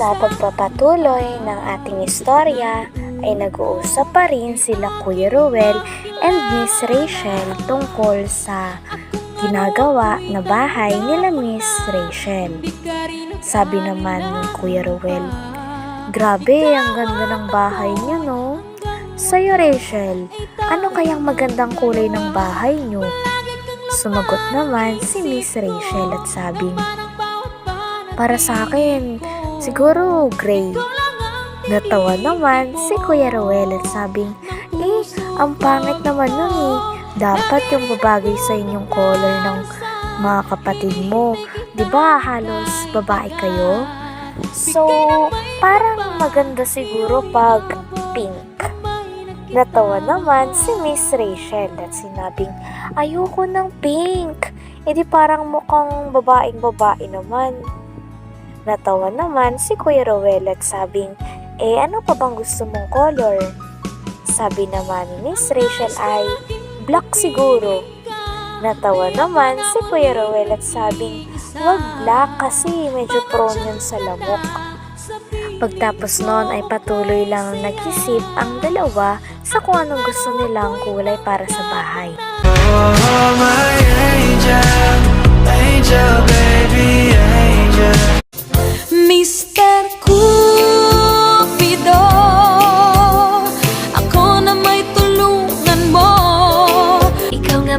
Sa pagpapatuloy ng ating istorya ay nag-uusap pa rin sila Kuya Ruel and Miss Rachel tungkol sa ginagawa na bahay nila Miss Rachel. Sabi naman ni Kuya Ruel, Grabe, ang ganda ng bahay niyo, no? Sa'yo, Rachel, ano kayang magandang kulay ng bahay niyo? Sumagot naman si Miss Rachel at sabing, Para sa akin, siguro gray. Natawa naman si Kuya Ruel at sabing, Eh, ang pangit naman nun eh. Dapat yung babagay sa inyong color ng mga kapatid mo. ba halos babae kayo? So, parang maganda siguro pag pink. Natawa naman si Miss Rachel at sinabing, ayoko ng pink. E di parang mukhang babaeng babae naman. Natawa naman si Kuya Rowell at sabing, eh ano pa bang gusto mong color? Sabi naman ni Miss Rachel ay, black siguro. Natawa naman si Kuya Rowell at sabing, wag black kasi medyo prone yun sa lamok. Pagtapos noon ay patuloy lang nag-isip ang dalawa sa kung anong gusto nilang kulay para sa bahay. Oh, my angel, angel, baby, angel.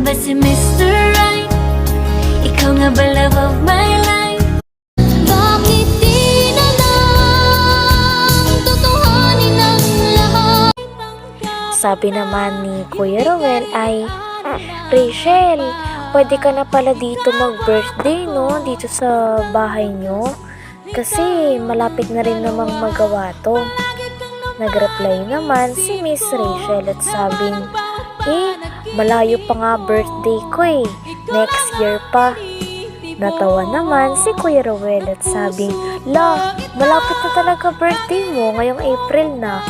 Nga ba si Mr. Right? Ikaw nga ba love of my life? Bakit di na Tutuhanin ang lahat? Sabi naman ni Kuya Rowel ay, Rachel, pwede ka na pala dito mag-birthday, no? Dito sa bahay nyo. Kasi malapit na rin namang magawa to. Nag-reply naman si Miss Rachel at sabing, Eh, malayo pa nga birthday ko eh. Next year pa. Natawa naman si Kuya Rowel at sabing, La, malapit na talaga birthday mo ngayong April na.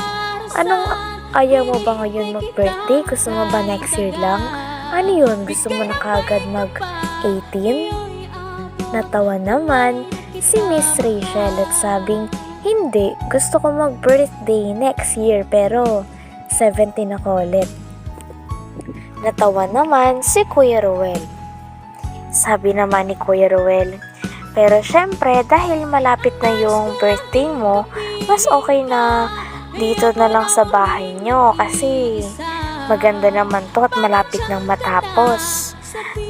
Anong ayaw mo ba ngayon mag-birthday? Gusto mo ba next year lang? Ano yun? Gusto mo na kagad mag-18? Natawa naman si Miss Rachel at sabing, Hindi, gusto ko mag-birthday next year pero 17 ako ulit. Natawa naman si Kuya Ruel. Sabi naman ni Kuya Ruel, pero syempre dahil malapit na yung birthday mo, mas okay na dito na lang sa bahay nyo kasi maganda naman to at malapit nang matapos.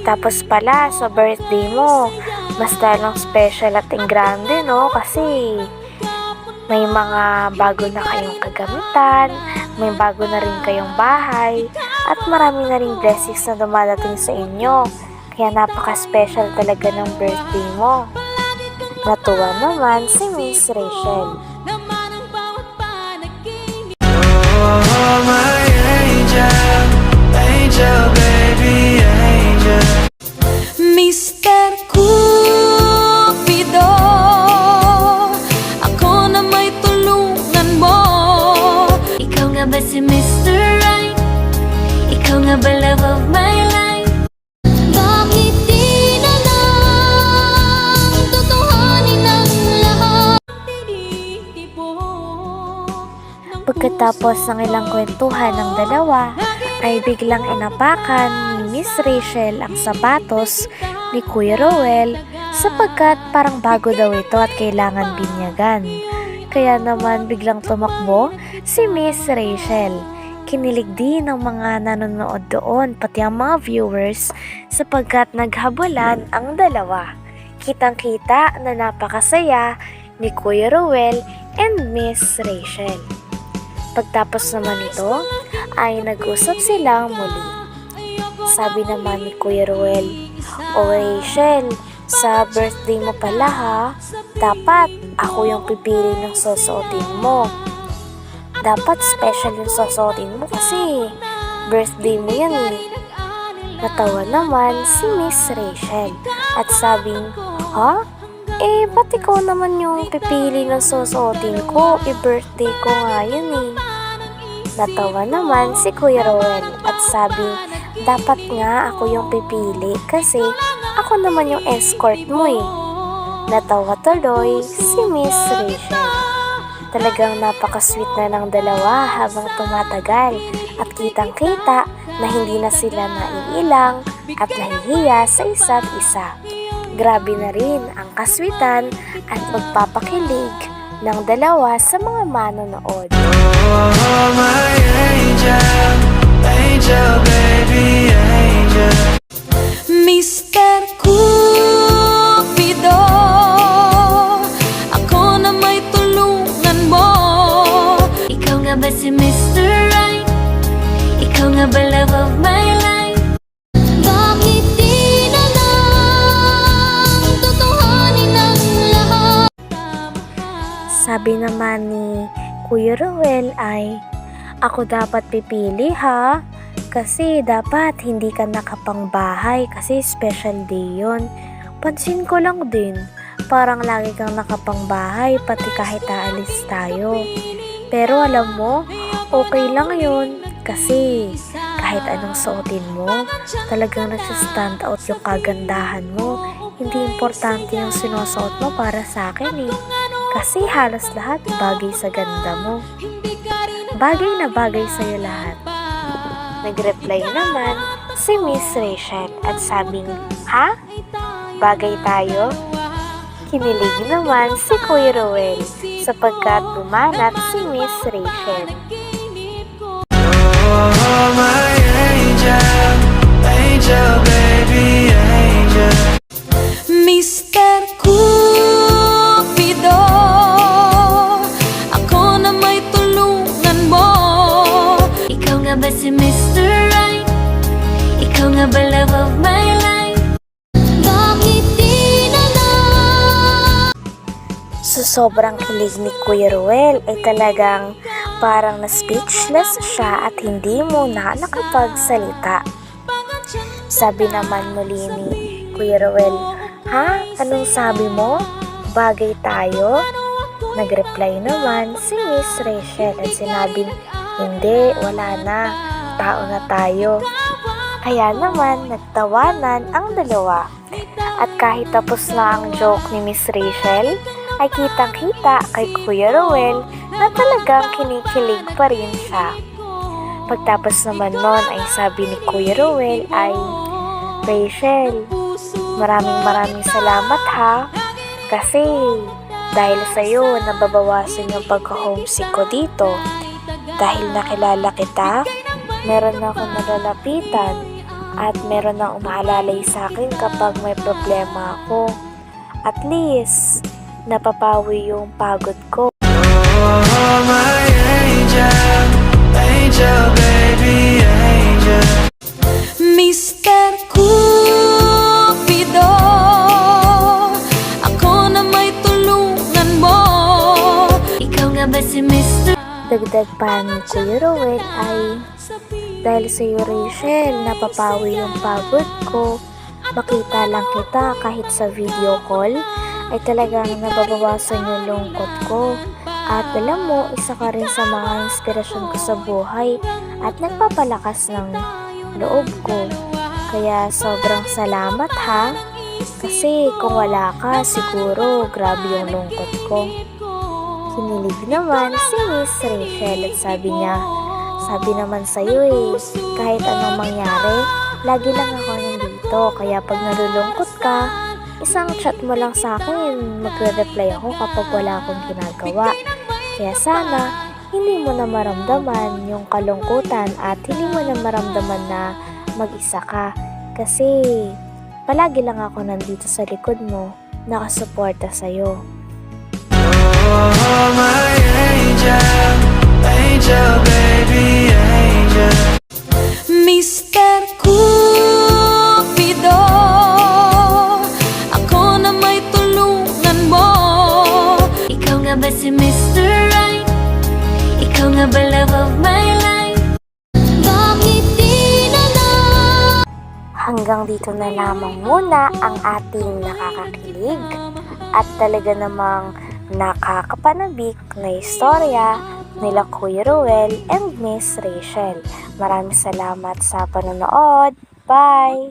Tapos pala sa birthday mo, mas lalong special at grande no kasi may mga bago na kayong kagamitan, may bago na rin kayong bahay, at marami na rin blessings na dumadating sa inyo. Kaya napaka-special talaga ng birthday mo. Natuwa naman si Miss Rachel. Pagkatapos ng ilang kwentuhan ng dalawa, ay biglang inapakan ni Miss Rachel ang sapatos ni Kuya Rowel sapagkat parang bago daw ito at kailangan binyagan. Kaya naman biglang tumakbo si Miss Rachel. Kinilig din ng mga nanonood doon pati ang mga viewers sapagkat naghabulan ang dalawa. Kitang-kita na napakasaya ni Kuya Rowel and Miss Rachel. Pagtapos naman ito, ay nag-usap silang muli. Sabi naman ni Kuya Ruel, O Rachel, sa birthday mo pala ha, dapat ako yung pipili ng susuotin mo. Dapat special yung susuotin mo kasi birthday mo yan eh. Natawa naman si Miss Rachel at sabing, Ha? Eh, ba't ikaw naman yung pipili ng susuotin ko? I-birthday ko nga yun eh. Natawa naman si Kuya Roel at sabing, dapat nga ako yung pipili kasi ako naman yung escort mo eh. Natawa tuloy si Miss Rachel. Talagang napaka-sweet na ng dalawa habang tumatagal at kitang-kita na hindi na sila naiilang at nahihiya sa isa't isa. Grabe na rin ang kaswitan at pagpapakilig ng dalawa sa mga manonood. Oh, my angel, angel, baby, angel. Mr. Sabi naman ni Kuya Ruel ay, ako dapat pipili ha? Kasi dapat hindi ka nakapangbahay kasi special day yon. Pansin ko lang din, parang lagi kang nakapangbahay pati kahit aalis tayo. Pero alam mo, okay lang yun kasi kahit anong suotin mo, talagang nagsistand out yung kagandahan mo. Hindi importante yung sinusuot mo para sa akin eh. Kasi halos lahat bagay sa ganda mo. Bagay na bagay sa'yo lahat. Nag-reply naman si Miss Rachel at sabing, Ha? Bagay tayo? Kinilig naman si Kuya Ruel sapagkat bumanat si Miss Rachel. Sobrang kilig ni Kuya Ruel ay talagang parang na-speechless siya at hindi muna nakapagsalita. Sabi naman muli ni Kuya Ruel, Ha? Anong sabi mo? Bagay tayo? Nag-reply naman si Miss Rachel at sinabing, Hindi, wala na. Tao na tayo. Kaya naman, nagtawanan ang dalawa. At kahit tapos na ang joke ni Miss Rachel, ay kitang-kita kay Kuya Rowell na talagang kinikilig pa rin siya. Pagtapos naman nun ay sabi ni Kuya Rowell ay, Rachel, maraming maraming salamat ha. Kasi dahil sa'yo nababawasan yung pagka-homesick ko dito. Dahil nakilala kita, meron na akong nalalapitan at meron na umaalalay sa akin kapag may problema ako. At least, napapawi yung pagod ko. Oh, my angel, angel, baby, angel. Mr. Cupido Ako na may tulungan mo Ikaw nga ba si Mr. Dagdag pa ni Kuya Rowell ay dahil sa iyo Rachel, napapawi yung pagod ko. Makita lang kita kahit sa video call ay talagang nababawasan yung lungkot ko. At alam mo, isa ka rin sa mga inspirasyon ko sa buhay at nagpapalakas ng loob ko. Kaya sobrang salamat ha. Kasi kung wala ka, siguro grabe yung lungkot ko. Kinilig naman si Miss Rachel at sabi niya, sabi naman sa'yo eh, kahit anong mangyari, lagi lang ako nandito. Kaya pag nalulungkot ka, isang chat mo lang sa akin, magre-reply ako kapag wala akong ginagawa. Kaya sana, hindi mo na maramdaman yung kalungkutan at hindi mo na maramdaman na mag-isa ka. Kasi, palagi lang ako nandito sa likod mo, nakasuporta sa'yo. Hanggang dito na lamang muna ang ating nakakakilig at talaga namang nakakapanabik na istorya nila Kuya Ruel and Miss Rachel. Maraming salamat sa panonood. Bye!